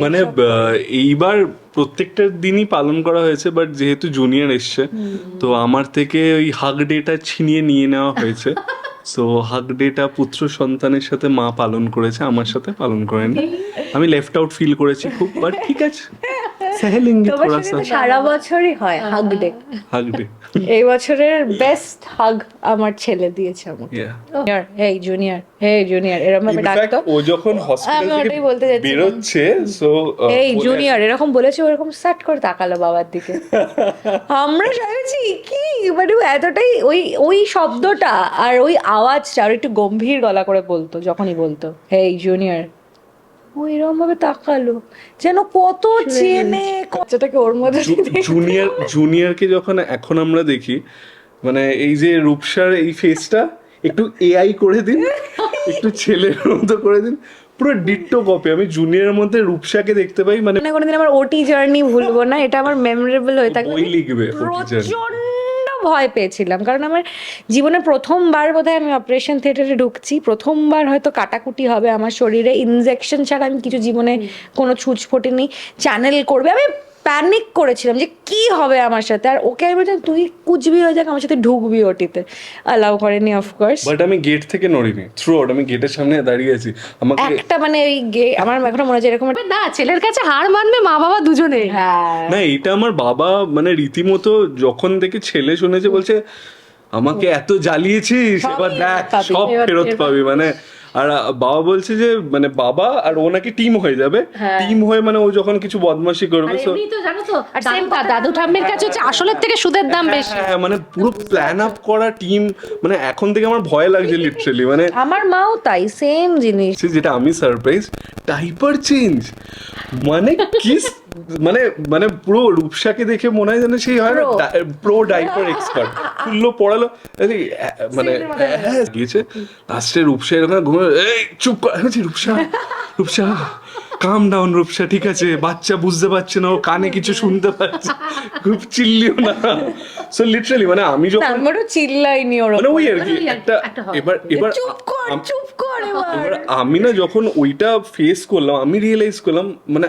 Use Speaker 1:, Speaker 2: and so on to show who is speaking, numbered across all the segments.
Speaker 1: মানে এইবার প্রত্যেকটা দিনই পালন করা হয়েছে বাট যেহেতু জুনিয়র এসছে তো আমার থেকে ওই হাগ ডেটা ছিনিয়ে নিয়ে নেওয়া হয়েছে। সো হাগ ডেটা পুত্র সন্তানের সাথে মা পালন করেছে আমার সাথে পালন করেনি। আমি লেফট আউট ফিল করেছি খুব বাট ঠিক আছে। সহেলেঙ্গে
Speaker 2: তোমার সাথে সারা বছরই হয় হাগ ডে
Speaker 1: হাগ ডে
Speaker 2: এই বছরের বেস্ট হাগ আমার ছেলে দিয়েছে আমাকে। Junior hey junior hey junior এরকম ভাবে ডাকতো।
Speaker 1: ও যখন হসপিটাল থেকে
Speaker 2: বলতে যাচ্ছিলাম।
Speaker 1: বেরোচ্ছে সো
Speaker 2: এই জুনিয়র এরকম বলেছে ওরকম সাট করে তাকালো বাবার দিকে। আমরা ভেবেছি কি? মানে এতটাই ওই ওই শব্দটা আর ওই আওয়াজটা আর একটু গম্ভীর গলা করে বলতো যখনই বলতো হেই জুনিয়র ও এরকম ভাবে তাকালো। যেন কত চেনে কতটাকে ওর মধ্যে
Speaker 1: জুনিয়র জুনিয়রকে যখন এখন আমরা দেখি মানে এই যে রূপসার এই ফেসটা একটু এআই করে দিন একটু ছেলের মতো করে দিন পুরো ডিট্টো কপি আমি জুনিয়রের মধ্যে রূপসাকে দেখতে পাই মানে
Speaker 2: কোনোদিন আমার ওটি জার্নি ভুলবো না এটা আমার মেমোরেবল হয়ে থাকবে।
Speaker 1: বই লিখবে
Speaker 2: প্রচণ্ড ভয় পেয়েছিলাম। কারণ আমার জীবনে প্রথমবার বোধহয় আমি অপারেশন থিয়েটারে ঢুকছি। প্রথমবার হয়তো কাটাকুটি হবে। আমার শরীরে ইনজেকশন ছাড়া আমি কিছু জীবনে কোনো ছুঁচ ফোটেনি। চ্যানেল করবে। আমি প্যানিক করেছিলাম যে কি হবে আমার সাথে? আর ওকে আমি বলছিলাম তুই কুচবি হয়ে যাক আমার সাথে ঢুকবি ওটিতে। অ্যালাউ করেনি অফকোর্স
Speaker 1: বাট আমি গেট থেকে নড়িনি। থ্রু আউট আমি গেটের সামনে দাঁড়িয়ে আছি। আমাকে
Speaker 2: একটা মানে ওই গে আমার এখনও মনে হচ্ছে এরকম একটা-
Speaker 3: না ছেলের কাছে হার মানবে মা বাবা দুজনে।
Speaker 2: হ্যাঁ।
Speaker 1: না এটা আমার বাবা মানে রীতিমতো যখন থেকে ছেলে শুনেছে বলছে আমাকে এত জ্বালিয়েছিস এবার দেখ। সব ফেরত পাবি। মানে আর বাবা বলছে যে মানে বাবা আর ও নাকি টিম হয়ে যাবে। টিম হয়ে মানে ও যখন কিছু বদমাশি করবে
Speaker 3: আর
Speaker 1: so-
Speaker 3: এমনি তো জানো তো দাদু ঠাম্মির কাছে হচ্ছে আসলের থেকে সুদের দাম বেশি।
Speaker 1: হ্যাঁ মানে পুরো প্ল্যান আপ করা টিম মানে এখন থেকে আমার ভয় লাগছে লিটারালি মানে
Speaker 2: আমার মাও তাই সেম জিনিস।
Speaker 1: যেটা আমি সারপ্রাইজ ডাইপার চেঞ্জ মানে কি মানে মানে পুরো রূপসাকে দেখে মনে হয় যেন সেই হয় না প্রো ডাইপার এক্সপার্ট খুললো পড়ালো মানে হ্যাঁ গিয়েছে। লাস্টে রূপসা এরকম ঘুমে এই চুপ কর আমি বলছি, রূপসা রূপসা কাম ডাউন রূপসা ঠিক আছে বাচ্চা বুঝতে পারছে না ও কানে কিছু শুনতে পাচ্ছে খুব চিল্লিও না। সো লিটারালি মানে আমি যখন
Speaker 2: আমারও চিল্লাইনি ওর
Speaker 1: মানে ওই আর কি একটা এবার এবার
Speaker 2: চুপ কর চুপ কর এবার।
Speaker 1: আমি না যখন ওইটা ফেস করলাম আমি রিয়েলাইজ করলাম মানে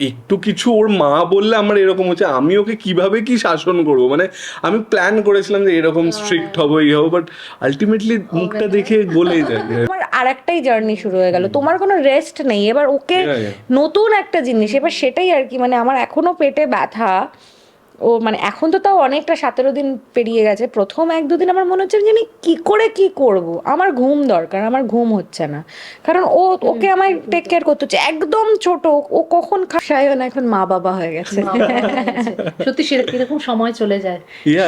Speaker 1: একটু কিছু ওর মা বললে আমার এরকম হচ্ছে। আমি ওকে কীভাবে কি শাসন করব? মানে আমি প্ল্যান করেছিলাম যে এরকম স্ট্রিক্ট হব এই হব বাট আলটিমেটলি মুখটা দেখে গলে যায়।
Speaker 2: তোমার আর একটাই জার্নি শুরু হয়ে গেল। তোমার কোনো রেস্ট নেই। এবার ওকে. নতুন একটা জিনিস এবার সেটাই আর কি মানে আমার এখনও পেটে ব্যথা। ও মানে এখন তো তাও অনেকটা সতেরো দিন পেরিয়ে গেছে। প্রথম এক দুদিন আমার মনে হচ্ছে যে আমি কি করে কি করব? আমার ঘুম দরকার আমার ঘুম হচ্ছে না। কারণ ও ওকে আমায় টেক কেয়ার করতে হচ্ছে। একদম ছোট ও কখন খাসায় না এখন মা বাবা হয়ে গেছে।
Speaker 3: সত্যি সে- কীরকম সময় চলে যায়।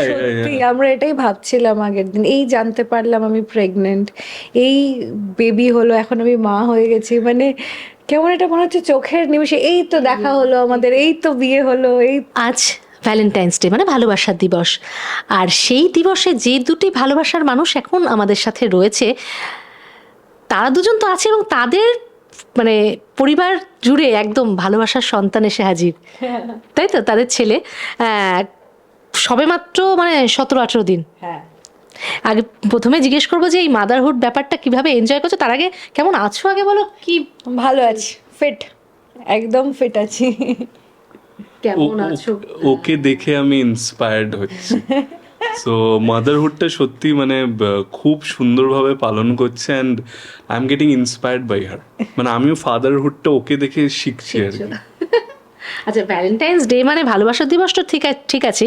Speaker 2: সত্যি আমরা এটাই ভাবছিলাম আগের দিন। এই জানতে পারলাম আমি প্রেগনেন্ট এই বেবি হলো এখন আমি মা হয়ে গেছি। মানে কেমন এটা মনে হচ্ছে চোখের নিমিষে এই তো দেখা হলো আমাদের এই তো বিয়ে হলো এই
Speaker 3: আজ ভ্যালেন্টাইন্স ডে মানে ভালোবাসার দিবস। আর সেই দিবসে যে দুটি ভালোবাসার মানুষ এখন আমাদের সাথে রয়েছে তারা দুজন তো আছে এবং তাদের মানে পরিবার জুড়ে একদম ভালোবাসার সন্তান এসে হাজির। তাই তো? তাদের ছেলে আহ, সবেমাত্র মানে সতেরো আঠেরো দিন।
Speaker 2: হ্যাঁ।
Speaker 3: আগে প্রথমে জিজ্ঞেস করব যে এই মাদারহুড ব্যাপারটা কীভাবে এনজয় করছ? তার আগে কেমন আছো আগে বলো? কি
Speaker 2: ভালো আছি ফিট একদম ফিট আছি।
Speaker 3: কেমন আছো?
Speaker 1: ওকে দেখে আমি ইন্সপায়ার্ড হচ্ছি। সো মাদারহুডটা সত্যি মানে খুব সুন্দরভাবে পালন করছে and I am getting inspired by her মানে আমিও ফাদারহুডটা ওকে দেখে শিখছি আর কি।
Speaker 3: আচ্ছা ভ্যালেন্টাইন্স ডে মানে ভালোবাসার দিবস তো ঠিক ঠিক আছে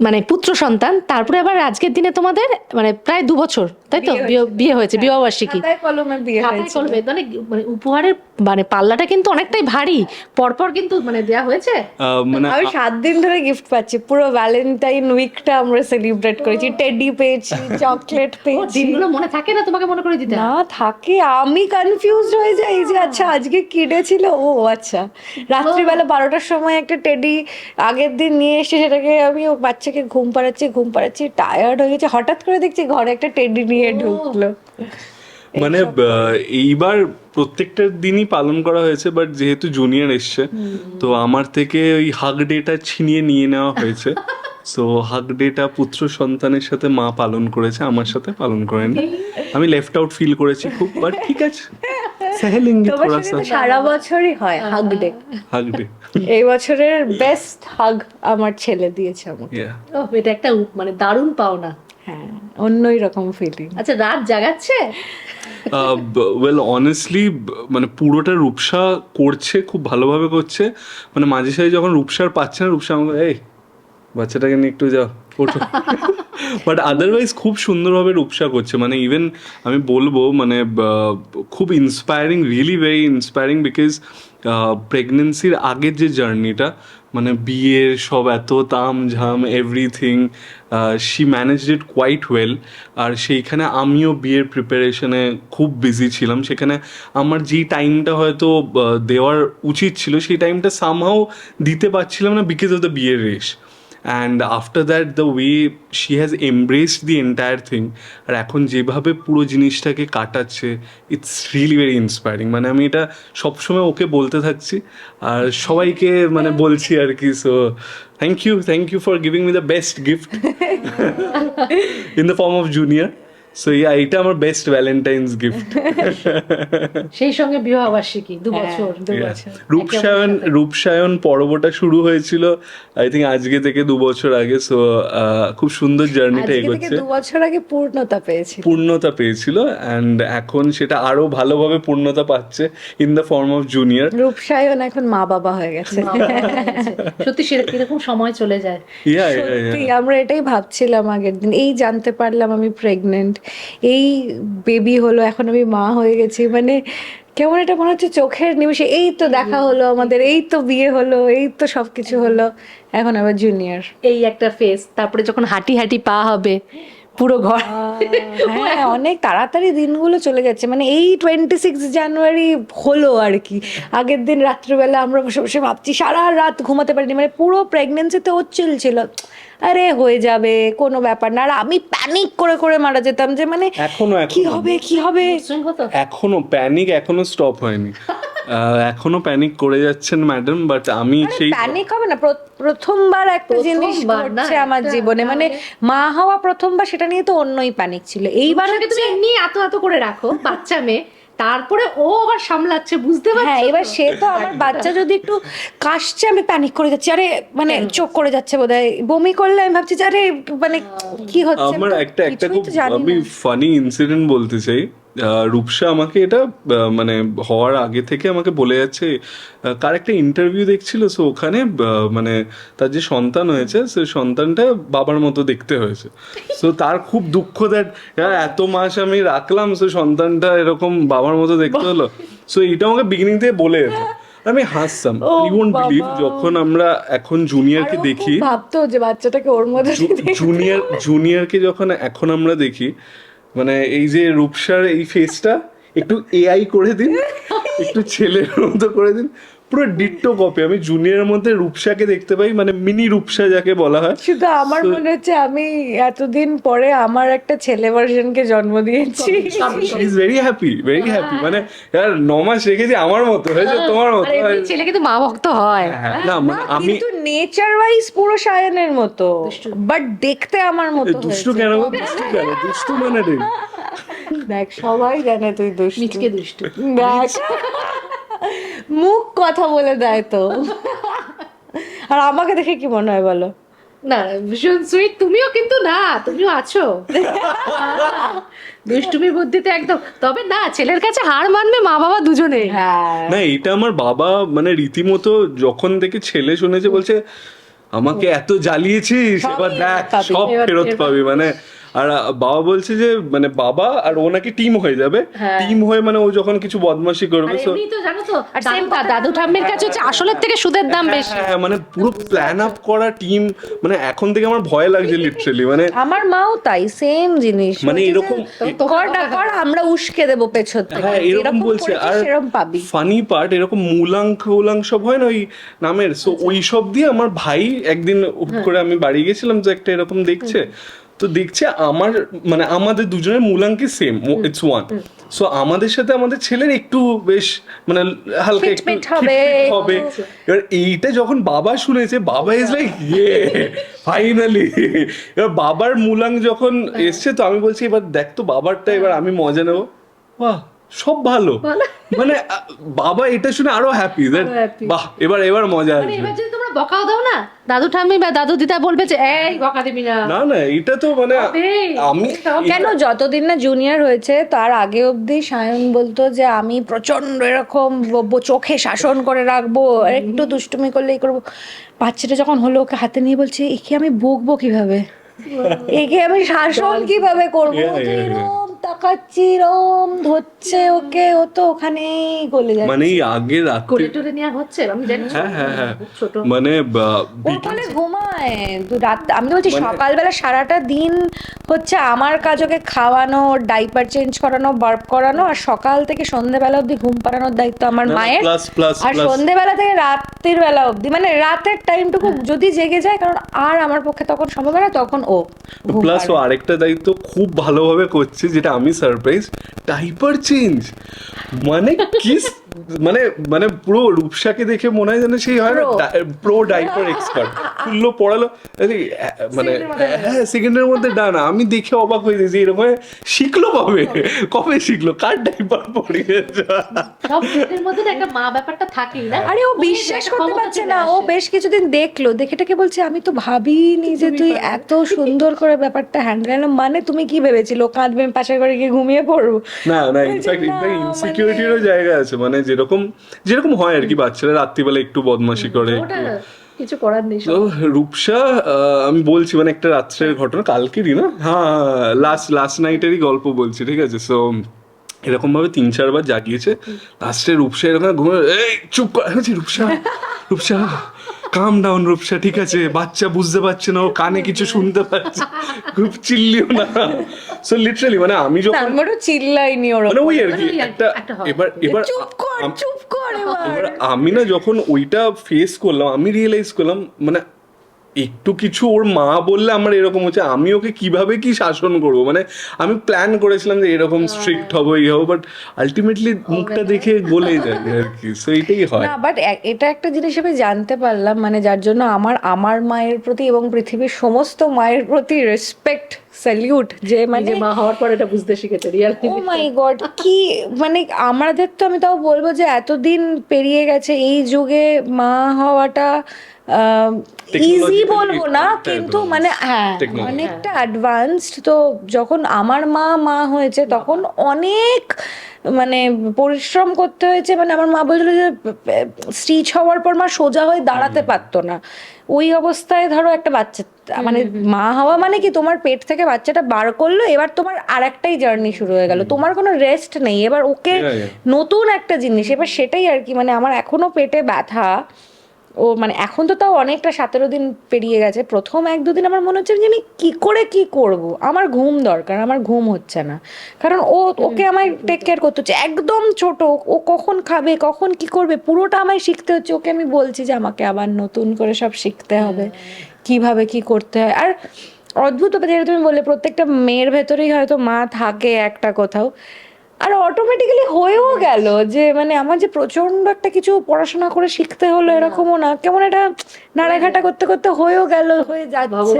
Speaker 3: মানে পুত্র সন্তান তারপরে আবার আজকের দিনে তোমাদের মানে প্রায় দু বছর তাই তো?
Speaker 2: বিয়ে
Speaker 3: হয়েছে। বিবাহবার্ষিকী
Speaker 2: খাতায় কলমে বিয়ে
Speaker 3: হাতায়
Speaker 2: হয়েছে
Speaker 3: মানে মানে উপহারের মানে পাল্লাটা কিন্তু অনেকটাই ভারী। পরপর কিন্তু মানে দেয়া হয়েছে?
Speaker 1: মানে
Speaker 2: আমি সাত দিন ধরে গিফট পাচ্ছি পুরো ভ্যালেন্টাইন উইকটা আমরা সেলিব্রেট করেছি টেডি পেয়েছি চকলেট পেয়েছি।
Speaker 3: দিনগুলো মনে থাকে না তোমাকে মনে করে দিতে?
Speaker 2: না থাকে। আমি কনফিউজড হয়ে যাই যে আচ্ছা আজকে কি ডে ছিল? ও আচ্ছা। রাত্রিবেলা বারোটার সময় একটা টেডি আগের দিন নিয়ে এসে সেটাকে আমি ও বাচ্চাকে ঘুম পাড়াচ্ছি ঘুম পাড়াচ্ছি টায়ার্ড হয়ে গেছে। হঠাৎ করে দেখছি ঘরে একটা টেডি নিয়ে ঢুকলো।
Speaker 1: মানে এইবার প্রত্যেকটা দিনই পালন করা হয়েছে বাট যেহেতু জুনিয়র এসছে তো আমার থেকে ওই হাগ ডেটা ছিনিয়ে নিয়ে নেওয়া হয়েছে। সো হাগ ডেটা পুত্র সন্তানের সাথে মা পালন করেছে আমার সাথে পালন করেনি। আমি লেফট আউট ফিল করেছি খুব বাট ঠিক আছে। সহেলেঙ্গে
Speaker 2: তোমার
Speaker 1: থোড়া
Speaker 2: সাথে
Speaker 1: সা
Speaker 2: তো সারা বছরই হয় হাগ ডে
Speaker 1: হাগ ডে
Speaker 2: এই বছরের বেস্ট হাগ আমার ছেলে দিয়েছে আমাকে।
Speaker 3: ও এটা একটা মানে দারুণ পাওনা।
Speaker 2: হ্যাঁ অন্যই রকম ফিলিং
Speaker 3: আচ্ছা রাত জাগাচ্ছে?
Speaker 1: ওয়েল অনেস্টলি মানে পুরোটা রূপসা করছে খুব ভালোভাবে করছে। মানে মাঝে সাঝে যখন রূপসার পাচ্ছে না রূপসা আমাকে এই বাচ্চাটাকে নিয়ে একটু যাও ওঠো। বাট আদারওয়াইজ খুব সুন্দরভাবে রূপসা করছে। মানে ইভেন আমি বলব মানে খুব inspiring really very inspiring because প্রেগনেন্সির আগের যে জার্নিটা মানে বিয়ের সব এত তাম ঝাম everything she manage it quite well আর সেইখানে আমিও বিয়ের প্রিপারেশনে খুব বিজি ছিলাম। সেখানে আমার যেই টাইমটা হয়তো দেওয়ার উচিত ছিল, সেই টাইমটা সামহাও দিতে পারছিলাম না বিকজ অফ দ্য বিয়ের race and after that the way she has embraced the entire thing আর এখন যেভাবে পুরো জিনিসটাকে কাটাচ্ছে ইটস রিয়েলি ভেরি ইন্সপায়ারিং মানে আমি এটা সবসময় ওকে বলতে থাকছি আর সবাইকে মানে বলছি আর কি so thank you thank you for giving me the best gift in the form of junior so yeah এটা আমার বেস্ট ভ্যালেন্টাইন্স গিফট
Speaker 3: সেই সঙ্গে বিবাহ বার্ষিকী দু
Speaker 2: হ্যাঁ,
Speaker 3: বছর
Speaker 2: দু বছর।
Speaker 1: রূপসায়ন রূপসায়ন পর্বটা শুরু হয়েছিল আই থিঙ্ক আজকে থেকে দু বছর আগে সো খুব সুন্দর জার্নিটা এগোচ্ছে।
Speaker 2: দু বছর আগে পূর্ণতা পেয়েছি
Speaker 1: পূর্ণতা পেয়েছিল অ্যান্ড এখন সেটা আরও ভালোভাবে পূর্ণতা পাচ্ছে in the form of junior
Speaker 2: Rupsayan এখন মা বাবা হয়ে গেছে।
Speaker 3: সত্যি সে কীরকম সময় চলে যায়।
Speaker 1: ইয়া
Speaker 2: আমরা এটাই ভাবছিলাম আগের দিন এই জানতে পারলাম আমি প্রেগনেন্ট এই বেবি হলো এখন আমি মা হয়ে গেছি মানে কেমন এটা মনে হচ্ছে চোখের নিমিষে এই তো দেখা হলো আমাদের এই তো বিয়ে হলো এই তো সবকিছু হলো এখন আবার জুনিয়র
Speaker 3: এই একটা ফেস তারপরে যখন হাঁটি হাঁটি পা হবে পুরো ঘর।
Speaker 2: হ্যাঁ অনেক তাড়াতাড়ি দিনগুলো চলে যাচ্ছে। মানে এই টোয়েন্টি সিক্স জানুয়ারি হলো আর কি। আগের দিন রাত্রিবেলা আমরা বসে বসে ভাবছি সারা রাত ঘুমাতে পারিনি। মানে পুরো প্রেগনেন্সিতে ও ছিল আরে হয়ে যাবে কোনো ব্যাপার না। আর আমি প্যানিক করে করে মারা যেতাম যে মানে
Speaker 1: এখনও
Speaker 2: কি হবে কি হবে?
Speaker 1: এখনও প্যানিক এখনও স্টপ হয়নি। এখনও প্যানিক করে যাচ্ছেন ম্যাডাম বাট আমি সেই
Speaker 2: প্যানিক হবে না। প্রথমবার একটা জিনিস ঘটছে আমার জীবনে। মানে মা হওয়া প্রথমবার সেটা নিয়ে তো অন্যই প্যানিক ছিল। এইবার
Speaker 3: তুমি এমনি এত এত করে রাখো বাচ্চা মেয়ে। তারপরে ও আবার সামলাচ্ছে বুঝতে পারছ
Speaker 2: হ্যাঁ এবার সে তো আমার বাচ্চা যদি একটু কাশছে আমি প্যানিক করে যাচ্ছি। আরে মানে চোখ করে যাচ্ছে বোধহয়। বমি করলে আমি ভাবছি যে আরে মানে কি হচ্ছে?
Speaker 1: আমার একটা একটা খুব
Speaker 2: জানি
Speaker 1: আমি ফানি ইনসিডেন্ট বলতে চাই। রূপসা আমাকে এটা মানে হওয়ার আগে থেকে আমাকে বলে যাচ্ছে কার একটা ইন্টারভিউ দেখছিল সো ওখানে মানে তার যে সন্তান হয়েছে সে সন্তানটা বাবার মতো দেখতে হয়েছে। সো তার খুব দুঃখ দ্যাট এত মাস আমি রাখলাম সো সন্তানটা এরকম বাবার মতো দেখতে হলো। সো এটা আমাকে বিগিনিং থেকে বলে যেত। আমি হাসতাম। ইউ ওন্ট বিলিভ যখন আমরা এখন জুনিয়রকে দেখি
Speaker 2: ভাবতো যে বাচ্চাটাকে ওর মধ্যে
Speaker 1: জুনিয়র জুনিয়রকে যখন এখন আমরা দেখি মানে এই যে রূপসার এই ফেসটা একটু এআই করে দিন একটু ছেলের মতো করে দিন। পুরো ডিট্টো কপি আমি জুনিয়রের মধ্যে রূপসাকে দেখতে পাই মানে মিনি রূপসা যাকে বলা হয়।
Speaker 2: শুধু আমার মনে হচ্ছে আমি এতদিন পরে আমার একটা ছেলে ভার্সনকে জন্ম দিয়েছি।
Speaker 1: She is very happy very happy মানে यार ন মাস রেখেছি আমার মতো হয়েছে তোমার মতো
Speaker 3: আর ছেলে কিন্তু মা ভক্ত হয়।
Speaker 1: হ্যাঁ, না মানে আমি
Speaker 2: কিন্তু নেচার ওয়াইজ পুরো সায়নের মতো। বাট দেখতে আমার মতো
Speaker 1: দুষ্টু কেন? দুষ্টু কেন? দুষ্টু মানে
Speaker 2: দেখ সবাই জানে তুই দুষ্টু।
Speaker 3: মিচকে দুষ্টু।
Speaker 2: দেখ। মুখ কথা বলে দেয় তো। আর আমাকে দেখে কি মনে হয় বলো?
Speaker 3: না ভীষণ সুইট তুমিও কিন্তু না তুমিও আছো। দুষ্টুমির বুদ্ধিতে একদম। তবে না ছেলের কাছে হার মানবে মা বাবা দুজনে।
Speaker 2: হ্যাঁ।
Speaker 1: না এটা আমার বাবা মানে রীতিমতো যখন থেকে ছেলে শুনেছে বলছে আমাকে এত জ্বালিয়েছিস এবার দেখ। সব ফেরত পাবি। মানে আর বাবা বলছে যে মানে বাবা আর ও নাকি টিম হয়ে যাবে।
Speaker 3: হ্যাঁ।
Speaker 1: টিম হয়ে মানে ও যখন কিছু বদমাশি করবে
Speaker 3: তো জানো তো
Speaker 2: আর
Speaker 3: দাদু ঠাম্মির কাছে হচ্ছে আসলের থেকে সুদের দাম বেশি।
Speaker 1: হ্যাঁ মানে পুরো প্ল্যান আপ করা টিম মানে এখন থেকে আমার ভয় লাগছে লিটারালি মানে
Speaker 2: আমার মাও তাই সেম জিনিস।
Speaker 1: মানে এরকম
Speaker 2: কর না কর আমরা উস্কে দেবো পেছন থেকে।
Speaker 1: হ্যাঁ এরকম বলছে আর ফানি পার্ট এরকম মূলাঙ্ক উলাঙ্ক সব হয় না ওই নামের? সো ওই সব দিয়ে আমার ভাই একদিন হুট করে আমি বাড়ি গেছিলাম যে একটা এরকম দেখছে। তো দেখছে আমার মানে আমাদের দুজনের মূলাঙ্কে সেম ইটস ওয়ান সো আমাদের সাথে আমাদের ছেলের একটু বেশ মানে হালকা একটু
Speaker 2: হবে।
Speaker 1: হবে। এবার এইটা যখন বাবা শুনেছে বাবা ইজ লাইক ইয়ে ফাইনালি এবার বাবার মূলাঙ্ক যখন এসছে তো আমি বলছি এবার দেখ তো বাবারটা এবার আমি মজা নেব। বাহ! সব ভালো। মানে বাবা এটা শুনে আরও হ্যাপি
Speaker 3: happy।
Speaker 1: বাহ এবার এবার মজা
Speaker 3: মানে
Speaker 1: আসবে।
Speaker 3: এবার যদি তোমরা বকাও দাও না দাদু ঠাম্মি বা দাদু দিদা বলবে যে এই বকা দিবি না।
Speaker 1: না না এটা তো মানে আমি
Speaker 2: কেন? যতদিন না জুনিয়র হয়েছে তার আগে অবধি সায়ন বলতো যে আমি প্রচণ্ড এরকম চোখে শাসন করে রাখব আর একটু দুষ্টুমি করলে এই করব। বাচ্চাটা যখন হলো ওকে হাতে নিয়ে বলছে একে আমি বকবো কীভাবে? একে আমি শাসন কীভাবে করব? তাকাচ্ছি এরম ধরছে ওকে ও তো ওখানেই গলে যাচ্ছে।
Speaker 1: মানে রাত্রে
Speaker 3: কোলে টোলে নেওয়া হচ্ছে? আমি জানি
Speaker 1: হ্যাঁ হ্যাঁ হ্যাঁ।
Speaker 3: ছোট।
Speaker 1: মানে বা-
Speaker 2: ঘুমায়। তো রাত আমি বলছি
Speaker 1: মানে-
Speaker 2: সকালবেলা সারাটা দিন হচ্ছে আমার কাজ ওকে খাওয়ানো ডাইপার চেঞ্জ করানো বার্প করানো আর সকাল থেকে সন্ধেবেলা অবধি ঘুম পাড়ানোর দায়িত্ব আমার মায়ের। আর সন্ধেবেলা থেকে রাত্রির বেলা অবধি। মানে রাতের টাইমটুকু যদি জেগে যায় কারণ আর আমার পক্ষে তখন সম্ভব হয় না তখন ও
Speaker 1: প্লাস ও আরেকটা দায়িত্ব খুব ভালোভাবে করছে যেটা আমি সারপ্রাইজ ডাইপার চেঞ্জ মানে কি মানে মানে পুরো রূপসাকে দেখে মনে হয় যেন সেই হয়. প্রো ডাইপার এক্সপার্ট খুললো পড়ালো মানে হ্যাঁ সেকেন্ডের মধ্যে ডানা আমি দেখে অবাক হয়ে গেছি এরকম শিখলো কবে? কবে শিখলো? কার ডাইপার পড়িয়েছে
Speaker 3: সব মধ্যে একটা মা ব্যাপারটা থাকেই না।
Speaker 2: আরে ও বিশ্বাস করতে পারছে না ও বেশ কিছুদিন দেখল দেখেটাকে বলছে আমি তো ভাবিনি যে তুই এত সুন্দর করে ব্যাপারটা হ্যান্ডেল মানে তুমি কি ভেবেছিল কাঁদবে পাশের ঘরে গিয়ে ঘুমিয়ে পড়ব?
Speaker 1: না না ইনফ্যাক্ট ইনফ্যাক্ট
Speaker 2: মানে-
Speaker 1: ইনসিকিউরিটিরও জায়গা আছে মানে যেরকম যেরকম হয় আর কি বাচ্চারা রাত্রিবেলা একটু বদমাশি করে।
Speaker 3: কিছু করার নেই
Speaker 1: তো রূপসা আহ, আমি বলছি মানে একটা রাত্রের ঘটনা কালকেরই না হ্যাঁ লাস্ট লাস্ট নাইটেরই গল্প বলছি ঠিক আছে? সো এরকম ভাবে তিন চারবার জাগিয়েছে। লাস্টে রূপসা এরকম ঘুমে এই চুপ করা রূপসা রূপসা কাম ডাউন রূপসা ঠিক আছে? বাচ্চা বুঝতে পারছে না ও কানে কিছু শুনতে পাচ্ছে খুব চিল্লিও না। সো লিটারালি মানে আমি
Speaker 2: না
Speaker 1: যখন
Speaker 2: আমারও ওটা চিল্লাইনি ওর
Speaker 1: মানে ওই আর কি
Speaker 3: মানে ওই আর-
Speaker 1: একটা
Speaker 3: একটা
Speaker 1: এবার এবার
Speaker 2: চুপ কর চুপ কর এবার।
Speaker 1: আমি না যখন ওইটা ফেস করলাম আমি রিয়েলাইজ করলাম মানে একটু কিছু ওর মা বললে আমার এরকম হচ্ছে। আমি ওকে কীভাবে কি শাসন করব? মানে আমি প্ল্যান করেছিলাম যে এরকম স্ট্রিক্ট হব এই হব বাট আলটিমেটলি মুখটা দেখে বলে যায় আর কি। সো এটাই হয়।
Speaker 2: না বাট এটা একটা জিনিস আমি জানতে পারলাম মানে যার জন্য আমার আমার মায়ের প্রতি এবং পৃথিবীর সমস্ত মায়ের প্রতি রেসপেক্ট স্যালিউট যে মানে
Speaker 3: মা হওয়ার পর এটা বুঝতে শিখেছে
Speaker 2: ও মাই গড কি মানে আমাদের তো আমি তাও বলব যে এতদিন পেরিয়ে গেছে এই যুগে মা হওয়াটা ইজি বলব না কিন্তু মানে হ্যাঁ অনেকটা অ্যাডভান্সড তো যখন আমার মা মা হয়েছে তখন অনেক মানে পরিশ্রম করতে হয়েছে মানে আমার মা বলছিল যে স্টিচ হওয়ার পর মা সোজা হয়ে দাঁড়াতে পারতো না। ওই অবস্থায় ধরো একটা বাচ্চা মানে মা হওয়া মানে কি তোমার পেট থেকে বাচ্চাটা বার করল এবার তোমার আর একটাই জার্নি শুরু হয়ে গেল। তোমার কোনো রেস্ট নেই এবার ওকে. নতুন একটা জিনিস এবার সেটাই আর কি মানে আমার এখনও পেটে ব্যথা। ও মানে এখন তো তাও অনেকটা সতেরো দিন পেরিয়ে গেছে। প্রথম এক দুদিন আমার মনে হচ্ছে যে আমি কি করে কি করব। আমার ঘুম দরকার আমার ঘুম হচ্ছে না। কারণ ও ওকে আমায় টেক কেয়ার করতে হচ্ছে। একদম ছোট ও কখন খাবে কখন কি করবে পুরোটা আমায় শিখতে হচ্ছে। ওকে আমি বলছি যে আমাকে আবার নতুন করে সব শিখতে হবে। কীভাবে কি করতে হয়? আর অদ্ভুত যেটা তুমি বললে প্রত্যেকটা মেয়ের ভেতরেই হয়তো মা থাকে একটা কোথাও। আর অটোমেটিক্যালি হয়েও গেল যে মানে আমার যে প্রচণ্ড একটা কিছু পড়াশোনা করে শিখতে হলো এরকমও না কেমন এটা নাড়াঘাটা করতে করতে হয়েও গেল হয়ে যাচ্ছে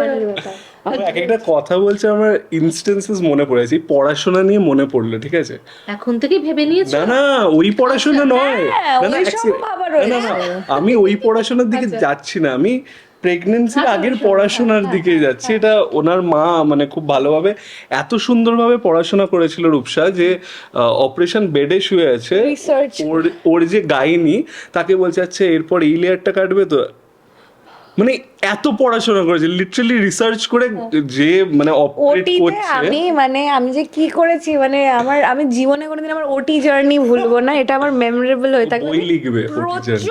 Speaker 1: এক একটা কথা বলছে আমার ইনস্টেন্সেস মনে পড়েছে পড়াশোনা নিয়ে মনে পড়ল ঠিক আছে?
Speaker 3: এখন থেকেই ভেবে নিয়েছো?
Speaker 1: না না ওই পড়াশোনা নয়।
Speaker 2: হ্যাঁ,
Speaker 1: না আমি ওই পড়াশোনার দিকে যাচ্ছি না আমি প্রেগনেন্সির আগের পড়াশোনার দিকে যাচ্ছি। এটা ওনার মা মানে খুব ভালোভাবে এত সুন্দরভাবে পড়াশোনা করেছিল রূপসা যে অপারেশন বেডে শুয়ে আছে। ওর যে গাইনি তাকে বলছে আচ্ছা এরপর এই লেয়ারটা কাটবে তো? মানে এত পড়াশোনা করেছে লিটারালি রিসার্চ করে যে মানে অপারেট করছে।
Speaker 2: আমি মানে আমি যে কি করেছি মানে আমার আমি জীবনে কোনোদিন আমার ওটি জার্নি ভুলবো না এটা আমার মেমোরেবল হয়ে থাকবে।
Speaker 1: বই লিখবে।
Speaker 2: প্রচণ্ড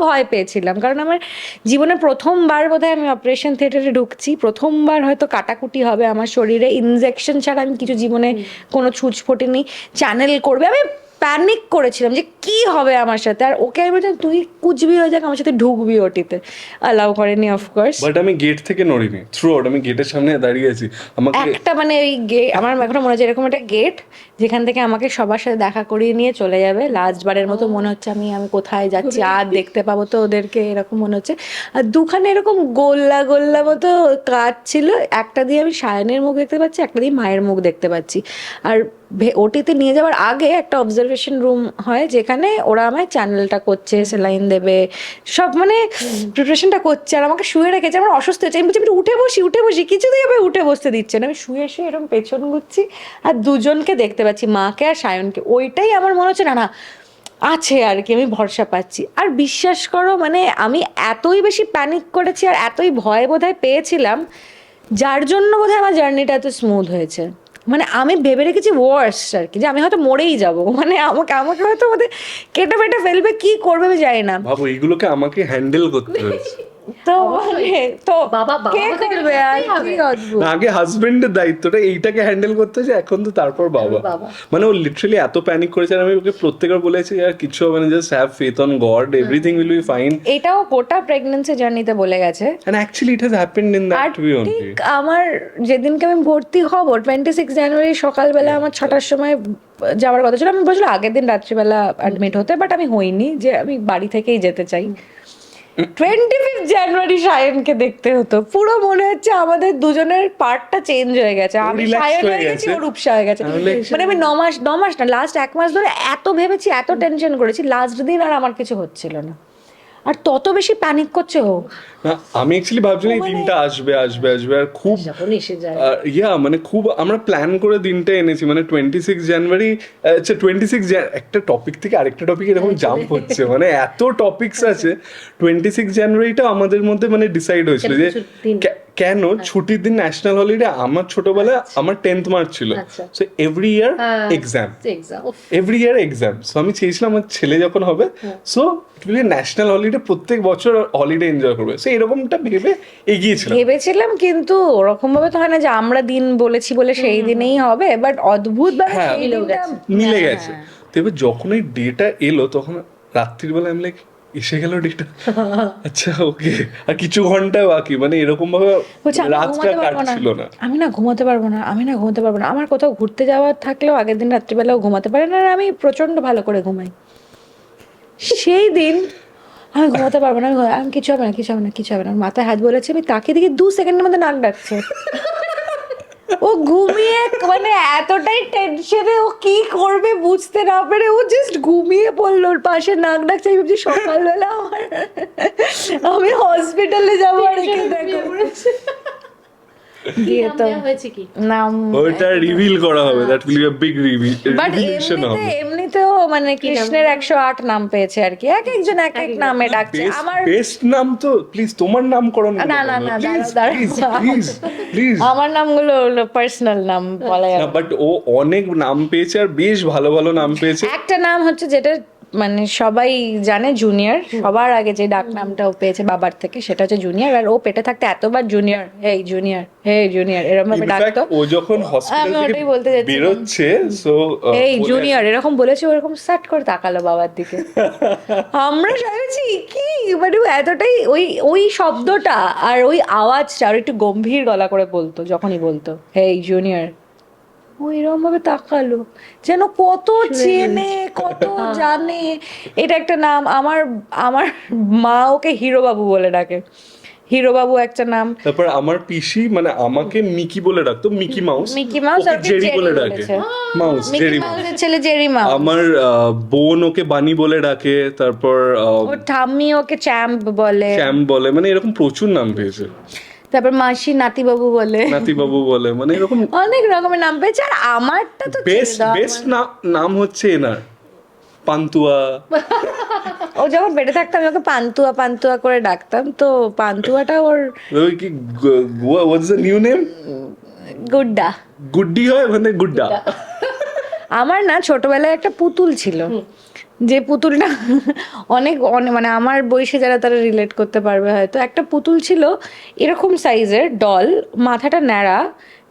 Speaker 2: ভয় পেয়েছিলাম। কারণ আমার জীবনে প্রথমবার বোধহয় আমি অপারেশন থিয়েটারে ঢুকছি। প্রথমবার হয়তো কাটাকুটি হবে আমার শরীরে। ইনজেকশন ছাড়া আমি কিছু জীবনে কোনো ছুঁচ ফোটেনি। চ্যানেল করবে। আমি প্যানিক করেছিলাম যে কি হবে আমার সাথে? আর ওকে আমি বলছিলাম তুই কুচবি হয়ে যাক আমার সাথে ঢুকবি ওটিতে। অ্যালাউ করেনি অফকোর্স
Speaker 1: বাট আমি গেট থেকে নড়িনি। থ্রু আউট আমি গেটের সামনে দাঁড়িয়ে আছি। আমাকে
Speaker 2: একটা মানে ওই গে আমার এখনও মনে হচ্ছে এরকম একটা গেট যেখান থেকে আমাকে সবার সাথে দেখা করিয়ে নিয়ে চলে যাবে। লাস্ট বারের মতো মনে হচ্ছে আমি আমি কোথায় যাচ্ছি আর দেখতে পাবো তো ওদেরকে এরকম মনে হচ্ছে। আর দুখানে এরকম গোল্লা গোল্লা মতো কাজ ছিল। একটা দিয়ে আমি সায়নের মুখ দেখতে পাচ্ছি একটা দিয়ে মায়ের মুখ দেখতে পাচ্ছি। আর ওটিতে নিয়ে যাওয়ার আগে একটা অবজারভেশন রুম হয় যেখানে ওরা আমায় চ্যানেলটা করছে সেলাইন দেবে সব মানে প্রিপারেশনটা করছে আর আমাকে শুয়ে রেখেছে। আমার অসুস্থ হচ্ছে আমি বলছি "আমি উঠে বসি উঠে বসি। কিছুতেই আমি উঠে বসতে দিচ্ছে না। আমি শুয়ে শুয়ে এরকম পেছন ঘুরছি আর দুজনকে দেখতে পাচ্ছি মাকে আর সায়নকে। ওইটাই আমার মনে হচ্ছে না না আছে আর কি আমি ভরসা পাচ্ছি। আর বিশ্বাস করো মানে আমি এতই বেশি প্যানিক করেছি আর এতই ভয় বোধহয় পেয়েছিলাম যার জন্য বোধহয় আমার জার্নিটা এত স্মুথ হয়েছে। মানে আমি ভেবে রেখেছি ওয়ার্স আর কি যে আমি হয়তো মরেই যাব। মানে আমাকে আমাকে হয়তো ওদের কেটে ফেটে ফেলবে কি করবে আমি জানি না।
Speaker 1: ভাবো এগুলোকে আমাকে হ্যান্ডেল করতে হয়েছে।
Speaker 2: তো মানে তো
Speaker 3: বাবা- বাবা
Speaker 2: কে করবে আর কি অদ্ভুত
Speaker 1: আগে হাজবেন্ডের দায়িত্বটা এইটাকে হ্যান্ডেল করতে এখন তো তারপর বাবা। মানে ও লিটারালি এত প্যানিক করেছে আর আমি ওকে প্রত্যেকবার বলেছি আর কিছু হবে না just have faith on God everything will be fine
Speaker 2: এটাও গোটা প্রেগনেন্সি জার্নিতে বলে গেছে।
Speaker 1: And actually it has happened in that way only
Speaker 2: ঠিক আমার যেদিনকে আমি ভর্তি হব টোয়েন্টি সিক্স জানুয়ারি সকালবেলা আমার ছটার সময় যাওয়ার কথা ছিল। আমি বলছিলাম আগের দিন রাত্রিবেলা অ্যাডমিট হতে বাট আমি হইনি যে আমি বাড়ি থেকেই যেতে চাই। টোয়েন্টি ফিফথ জানুয়ারি সায়নকে দেখতে হতো। পুরো মনে হচ্ছে আমাদের দুজনের পার্টটা চেঞ্জ হয়ে গেছে। আমি সায়ন
Speaker 1: হয়ে
Speaker 2: গেছি। ও রূপসা হয়ে গেছে। মানে আমি ন মাস ন মাস না লাস্ট এক মাস ধরে এত ভেবেছি এত টেনশন করেছি লাস্ট দিন আর আমার কিছু হচ্ছিল না। আর তত বেশি প্যানিক করছে ও।
Speaker 1: না আমি অ্যাকচুয়ালি ভাবছিলাম এই দিনটা আসবে আসবে আসবে আর খুব
Speaker 3: যখন এসে যায়।
Speaker 1: ইয়া মানে খুব আমরা প্ল্যান করে দিনটা এনেছি মানে টোয়েন্টি সিক্স জানুয়ারি আচ্ছা টোয়েন্টি সিক্স একটা টপিক থেকে আরেকটা টপিকে এরকম জাম্প হচ্ছে মানে এত টপিকস আছে। টোয়েন্টি সিক্স জানুয়ারিটা আমাদের মধ্যে মানে ডিসাইড হয়েছিল যে কেন ছুটির দিন ন্যাশনাল হলিডে আমার ছোটবেলায় আমার টেন্থ মার্চ ছিল।
Speaker 3: আচ্ছা।
Speaker 1: সো এভরি ইয়ার
Speaker 3: হ্যাঁ।
Speaker 1: Exam every year exam so আমি চেয়েছিলাম আমার ছেলে যখন হবে সো ন্যাশনাল হলিডে প্রত্যেক বছর হলিডে এনজয় করবে। সো এরকমটা ভেবে এগিয়েছিলাম।
Speaker 2: ভেবেছিলাম কিন্তু ওরকম ভাবে তো হয় না যে আমরা দিন বলেছি বলে সেই দিনেই হবে বাট অদ্ভুত
Speaker 1: হ্যাঁ। মিলে গেছে। তো এবার যখন এই ডেটা এলো তখন রাত্রির বেলা আমি লাইক এসে গেল ডেটা আচ্ছা ওকে আর কিছু ঘণ্টা বাকি মানে এরকম ভাবে রাতটা। কাটছিল না।
Speaker 2: আমি না ঘুমাতে পারব না আমি না ঘুমাতে পারব না। আমার কোথাও ঘুরতে যাওয়ার থাকলেও আগের দিন রাত্রিবেলাও ঘুমাতে পারে না আর আমি প্রচণ্ড ভালো করে ঘুমাই। সেই দিন আমি ঘুমাতে পারব না আমি কিছু হবে না কিছু হবে না কিছু হবে না। মাথায় হাত বলেছে আমি তাকে দেখি দু সেকেন্ডের মধ্যে নাক ডাকছে। ও ঘুমিয়ে মানে এতটাই টেনশনে ও কি করবে বুঝতে না পেরে ও জাস্ট ঘুমিয়ে পড়ল ওর পাশে নাক ডাক চাই ভাবছি সকালবেলা আমার আমি হসপিটালে যাব আর দেখো
Speaker 3: হয়েছে কি?
Speaker 2: নাম
Speaker 1: ওইটা রিভিল করা হবে that will be a big
Speaker 2: but
Speaker 1: revelation
Speaker 2: এমনিতে
Speaker 1: হবে।
Speaker 2: এমনিতেও মানে কৃষ্ণের একশো আট নাম পেয়েছে আর কি। এক একজন এক এক নামে ডাকছে। আমার
Speaker 1: বেস্ট নাম তো প্লিজ তোমার নামকরণ
Speaker 2: না, না, না।
Speaker 1: প্লিজ প্লিজ
Speaker 2: আমার নামগুলো হলো পার্সোনাল নাম বলা
Speaker 1: বাট ও অনেক নাম পেয়েছে আর বেশ ভালো ভালো নাম পেয়েছে।
Speaker 2: একটা নাম হচ্ছে যেটা মানে সবাই জানে জুনিয়র সবার আগে যে ডাক নামটা ও পেয়েছে বাবার থেকে সেটা হচ্ছে জুনিয়র আর ও পেটে থাকতে এতবার junior hey junior hey junior এরকম ভাবে ডাকতো।
Speaker 1: ও যখন হসপিটাল থেকে
Speaker 2: বলতে যাচ্ছিলাম।
Speaker 1: বেরোচ্ছে সো
Speaker 2: এই জুনিয়র এরকম বলেছে ওরকম সাট করে তাকালো বাবার দিকে। আমরা ভেবেছি কি? মানে এতটাই ওই ওই শব্দটা আর ওই আওয়াজটা আর একটু গম্ভীর গলা করে বলতো যখনই বলতো হেই জুনিয়র ও এরকম ভাবে তাকালো। যেন কত চেনে কত জানে। এটা একটা নাম আমার আমার মা ওকে হিরো বাবু বলে ডাকে। হিরো বাবু একটা নাম।
Speaker 1: তারপর আমার পিসি মানে আমাকে মিকি বলে ডাকতো মিকি মাউস।
Speaker 2: মিকি মাউস আর
Speaker 1: জেরি বলে ডাকে। Mouse Jerry mouse.
Speaker 2: মাউসের ছেলে জেরি মাউস।
Speaker 1: আমার আহ, বোন ওকে বানি বলে ডাকে তারপর
Speaker 2: ওর ঠাম্মি ওকে চ্যাম্প বলে।
Speaker 1: চ্যাম্প বলে মানে এরকম প্রচুর নাম পেয়েছে।
Speaker 2: তারপর মাসি নাতিবাবু বলে।
Speaker 1: নাতি বাবু বলে মানে এরকম
Speaker 2: অনেক রকমের নাম পেয়েছে আর আমারটা তো
Speaker 1: বেস্ট বেস্ট নাম হচ্ছে এনার পান্তুয়া।
Speaker 2: ও যখন বেড়ে থাকতাম ওকে পান্তুয়া পান্তুয়া করে ডাকতাম তো পান্তুয়াটা ওর
Speaker 1: ওই কি what's the new name
Speaker 2: Gudda.
Speaker 1: Guddi হয় মানে গুড্ডা।
Speaker 2: আমার না ছোটবেলায় একটা পুতুল ছিল। যে পুতুলটা অনেক অনেক মানে আমার বয়সে যারা তারা রিলেট করতে পারবে হয়তো। একটা পুতুল ছিল এরকম সাইজের ডল মাথাটা ন্যাড়া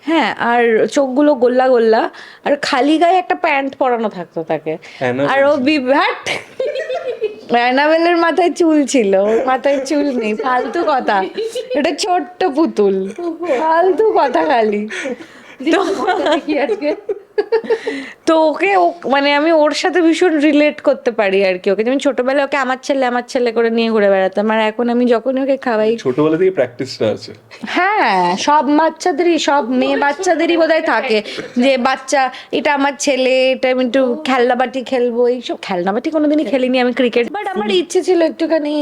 Speaker 2: হ্যাঁ আর চোখগুলো গোল্লা গোল্লা আর খালি গায়ে একটা প্যান্ট পরানো থাকতো তাকে। আর ও বিভ্রাট অ্যানাবেলের মাথায় চুল ছিল মাথায় চুল নেই ফালতু কথা। এটা ছোট্ট পুতুল ফালতু কথা খালি। তো
Speaker 3: কি আজকে?
Speaker 2: তো ওকে ও মানে আমি ওর সাথে ভীষণ রিলেট করতে পারি আর কি ওকে। যেমন ছোটবেলায় ওকে আমার ছেলে আমার ছেলে করে নিয়ে ঘুরে বেড়াতাম। আর এখন আমি যখনই ওকে খাওয়াই
Speaker 1: ছোটবেলা থেকে প্র্যাকটিসটা আছে।
Speaker 2: হ্যাঁ সব বাচ্চাদেরই সব মেয়ে বাচ্চাদেরই বোধহয় থাকে। যে বাচ্চা এটা আমার ছেলে এটা আমি একটু খেলনাবাটি খেলব এইসব খেলনাবাটি কোনোদিনই খেলিনি আমি ক্রিকেট বাট আমার ইচ্ছে ছিল একটুখানি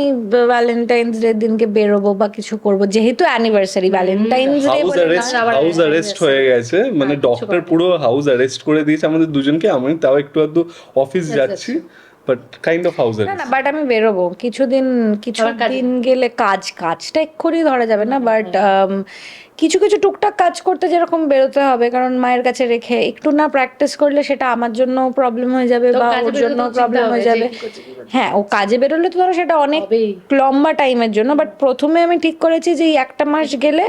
Speaker 2: ভ্যালেন্টাইন্স ডে দিনকে বেরোবো বা কিছু করব। যেহেতু anniversary Valentine's day
Speaker 1: house arrest হয়ে গেছে। মানে ডক্টর পুরো হাউস অ্যারেস্ট করে দিয়েছে আমাদের দুজনকে আমি তাও একটু আধটু অফিস যাচ্ছি বাট কাইন্ড অফ হাউস
Speaker 2: না বাট আমি বেরোবো। কিছুদিন কিছুদিন গেলে কাজ কাজটা এক্ষুনি ধরা যাবে না বাট কিছু কিছু টুকটাক কাজ করতে যেরকম বেরোতে হবে কারণ মায়ের কাছে রেখে একটু না প্র্যাকটিস করলে সেটা আমার জন্য প্রবলেম হয়ে যাবে বা ওর জন্য প্রবলেম হয়ে যাবে। হ্যাঁ ও কাজে বেরোলে তো ধরো সেটা অনেক লম্বা টাইমের জন্য বাট প্রথমে আমি ঠিক করেছি যে এই একটা মাস গেলে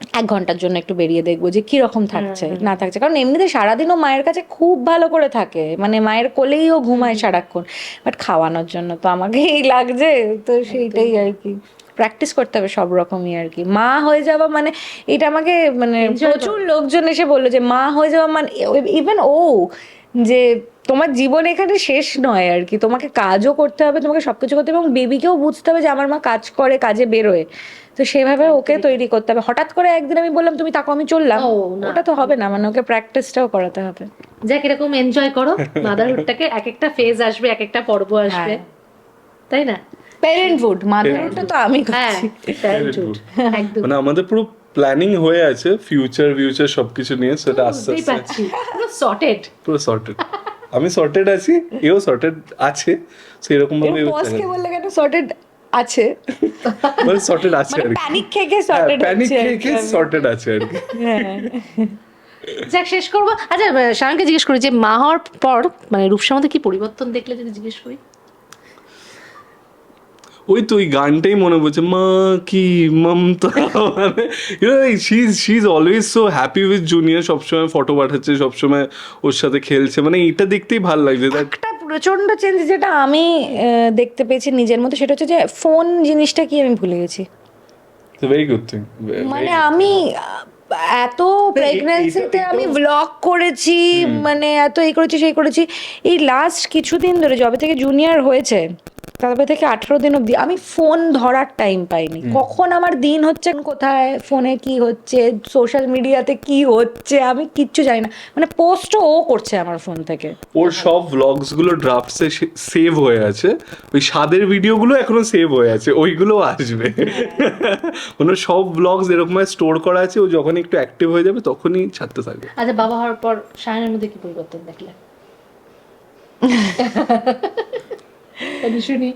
Speaker 2: এক ঘণ্টার জন্য একটু বেরিয়ে দেখব যে কি রকম থাকছে না থাকছে। কারণ এমনিতে সারাদিনও মায়ের কাছে খুব ভালো করে থাকে। মানে মায়ের কোলেই ও ঘুমায় সারাক্ষণ। বাট খাওয়ানোর জন্য তো আমাকেই লাগছে। তো সেইটাই আর কি। প্র্যাকটিস করতে হবে সব রকমই আর কি। মা হয়ে যাওয়া মানে এটা আমাকে মানে প্রচুর লোকজন এসে বলল যে মা হয়ে যাওয়া মানে ইভেন ও যে তোমার জীবন এখানে শেষ নয় আর কি। তোমাকে কাজও করতে হবে তোমাকে সবকিছু করতে হবে এবং বেবিকেও বুঝতে হবে যে আমার মা কাজ করে কাজে বেরোয়। তো সেভাবে ওকে তৈরি করতে হবে। হঠাৎ করে একদিন আমি বললাম তুমি তাকে আমি চললাম। ওটা তো হবে না মানে ওকে প্র্যাকটিসটাও করাতে হবে।
Speaker 3: যাক এরকম এনজয় করো। মাদারহুডটাকে এক একটা ফেজ আসবে এক একটা পর্ব আসবে। তাই না?
Speaker 2: প্যারেন্টহুড মাদারহুডটা তো আমি
Speaker 3: হ্যাঁ
Speaker 2: করছি
Speaker 3: parenthood, একদম।
Speaker 1: মানে আমাদের পুরো প্ল্যানিং হয়ে আছে ফিউচার ফিউচার সবকিছু নিয়ে সেটা আস্তে আস্তে।
Speaker 3: পুরো সর্টেড
Speaker 1: পুরো সর্টেড আমি সর্টেড আছি এও সর্টেড আছে সেরকম ভাবে
Speaker 2: বসকে বললে কেন? সর্টেড আছে।
Speaker 1: মানে সর্টেড আছে
Speaker 2: মানে
Speaker 1: আর
Speaker 2: প্যানিক খেয়ে খেয়ে সর্টেড
Speaker 1: প্যানিক খেয়ে খেয়ে সর্টেড আছে আর কি।
Speaker 2: হ্যাঁ।
Speaker 3: যাক শেষ করব। আচ্ছা শায়নকে জিজ্ঞেস করি যে মা হওয়ার পর মানে রূপসার মধ্যে কি পরিবর্তন দেখলে যদি জিজ্ঞেস করি?
Speaker 1: ওই তো ওই গানটাই মনে পড়ছে মা কি মমতা মানে she she is always so happy with junior সবসময় ফটো পাঠাচ্ছে সবসময় ওর সাথে খেলছে। মানে এটা দেখতেই ভালো লাগছে।
Speaker 2: প্রচণ্ড চেঞ্জ যেটা আমি আহ, দেখতে পেয়েছি নিজের মধ্যে সেটা হচ্ছে যে ফোন জিনিসটা কি আমি ভুলে গেছি।
Speaker 1: গুড
Speaker 2: মানে আমি এত প্রেগনেন্সিতে আমি ব্লগ করেছি মানে এত এই করেছি সেই করেছি। এই লাস্ট কিছুদিন ধরে যবে থেকে জুনিয়র হয়েছে তবে থেকে আঠেরো দিন অব্দি আমি ফোন ধরার টাইম পাইনি। কখন আমার দিন হচ্ছে কোথায় ফোনে কি হচ্ছে সোশ্যাল মিডিয়াতে কি হচ্ছে আমি কিচ্ছু জানি না। মানে পোস্টও ও করছে আমার ফোন থেকে।
Speaker 1: ওর সব ভ্লগসগুলো ড্রাফটসে সেভ হয়ে আছে। ওই স্বাদের ভিডিওগুলো এখনও সেভ হয়ে আছে। ওইগুলো আসবে। মানে সব ব্লগস এরকম স্টোর করা আছে ও যখন একটু অ্যাক্টিভ হয়ে যাবে তখনই ছাড়তে থাকবে।
Speaker 3: আচ্ছা বাবা হওয়ার পর শায়নের মধ্যে কি পরিবর্তন দেখলে আমি শুনি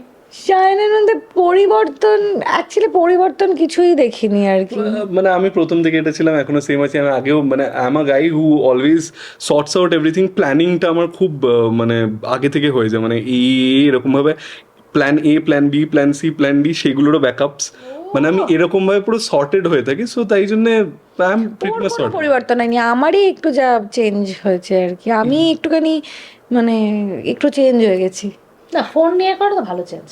Speaker 2: শায়নের মধ্যে পরিবর্তন অ্যাকচুয়ালি পরিবর্তন কিছুই দেখিনি আর কি।
Speaker 1: মানে আমি প্রথম থেকে এটা ছিলাম এখনও সেম আছি। আমি আগেও মানে I am a guy who always sorts out everything প্ল্যানিংটা আমার খুব মানে আগে থেকে হয়ে যায়। মানে এই এরকম ভাবে plan A plan B plan C plan D সেগুলোরও backups মানে আমি এরকম ভাবে পুরো সর্টেড হয়ে থাকি। সো তাই জন্য I am pretty much sorted
Speaker 2: পরিবর্তন হয়নি? আমারই একটু যা চেঞ্জ হয়েছে আর কি। আমি একটুখানি মানে একটু চেঞ্জ হয়ে গেছি।
Speaker 3: না ফোন নিয়ে করা তো ভালো চেঞ্জ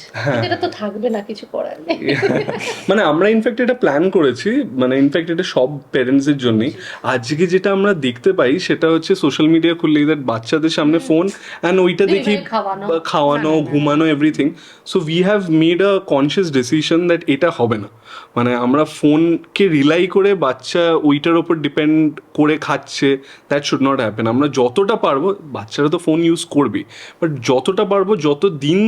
Speaker 3: এটা তো থাকবে না কিছু করার নেই।
Speaker 1: মানে আমরা ইনফ্যাক্ট এটা প্ল্যান করেছি মানে ইনফ্যাক্ট এটা সব প্যারেন্টসের জন্যই। আজকে যেটা আমরা দেখতে পাই সেটা হচ্ছে সোশ্যাল মিডিয়া খুললে দ্যাট বাচ্চাদের সামনে ফোন অ্যান্ড ওইটা দেখি
Speaker 3: খাওয়ানো।
Speaker 1: বা খাওয়ানো ঘুমানো everything so we have made a conscious decision that এটা হবে না। মানে আমরা ফোনকে রিলাই করে বাচ্চা ওইটার ওপর ডিপেন্ড করে খাচ্ছে দ্যাট শুড নট হ্যাপেন আমরা যতটা পারব, বাচ্চারা তো ফোন ইউজ করবে বাট যতটা পারব যত দিন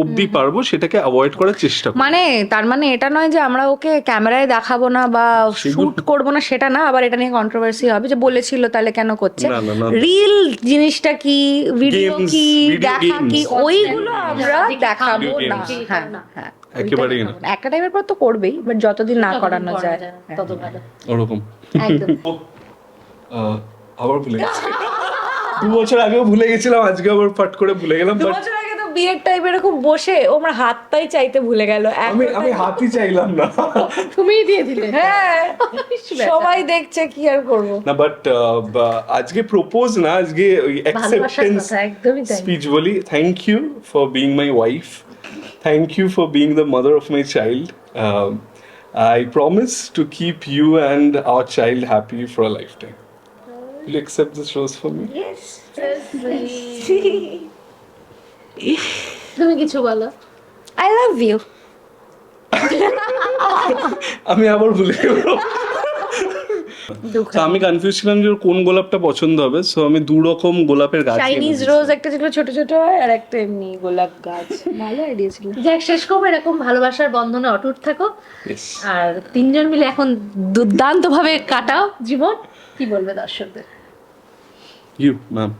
Speaker 1: অবধি পারব সেটাকে অ্যাভয়েড করার চেষ্টা করব।
Speaker 2: মানে তার মানে এটা নয় যে আমরা ওকে ক্যামেরায় দেখাবো না বা শুট করব না সেটা না আবার এটা নিয়ে কন্ট্রোভার্সি হবে যে বলেছিল তাহলে কেন করছে। রিল জিনিসটা কি? ভিডিও কি? দেখা কি? ওইগুলো আমরা দেখাবো না। হ্যাঁ হ্যাঁ
Speaker 1: একেবারেই না।
Speaker 2: একটা টাইমের পর তো করবেই বাট যতদিন না করানো
Speaker 3: করা
Speaker 2: যায়।
Speaker 3: তত ভালো।
Speaker 1: ওরকম।
Speaker 3: একদম।
Speaker 1: আবার ভুলে গেছি। দু বছর আগেও ভুলে গেছিলাম আজকে আবার ফট করে ভুলে গেলাম বাট
Speaker 2: বিয়ের টাইম এরকম বসে ও আমার হাতটাই চাইতে ভুলে গেল।
Speaker 1: আমি আমি হাতই চাইলাম না।
Speaker 3: তুমিই দিয়ে দিলে।
Speaker 2: হ্যাঁ সবাই দেখছে কি আর করব।
Speaker 1: না বাট আজকে প্রপোজ না আজকে অ্যাকসেপ্টেন্স। স্পিচ বলি। Thank you for being my wife thank you for being the mother of my child I promise to keep you and our child happy for a life time Will you accept this rose for me?
Speaker 3: তুমি কিছু বলো।
Speaker 2: I love you
Speaker 1: আমি আবার ভুলে তো আমি confuse ছিলাম যে ওর কোন গোলাপটা পছন্দ হবে সো আমি দু রকম গোলাপের গাছ
Speaker 2: চাইনিজ রোজ একটা ছিল ছোট ছোট হয় আর একটা এমনি গোলাপ গাছ। ভালো আইডিয়া ছিল।
Speaker 3: যাক শেষ করব। এরকম ভালোবাসার বন্ধনে অটুট থাকো। আর তিনজন মিলে এখন দুর্দান্ত ভাবে কাটাও জীবন। কি বলবে দর্শকদের?
Speaker 1: You, ma'am.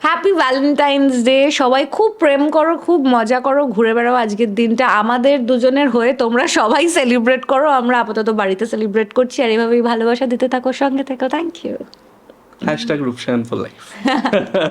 Speaker 2: Happy Valentine's day সবাই খুব প্রেম করো খুব মজা করো ঘুরে বেড়াও আজকের দিনটা আমাদের দুজনের হয়ে। তোমরা সবাই সেলিব্রেট করো আমরা আপাতত বাড়িতে সেলিব্রেট করছি আর এভাবেই ভালোবাসা দিতে থাকো সঙ্গে থেকো। Thank you
Speaker 1: hashtag Rupsayan for life.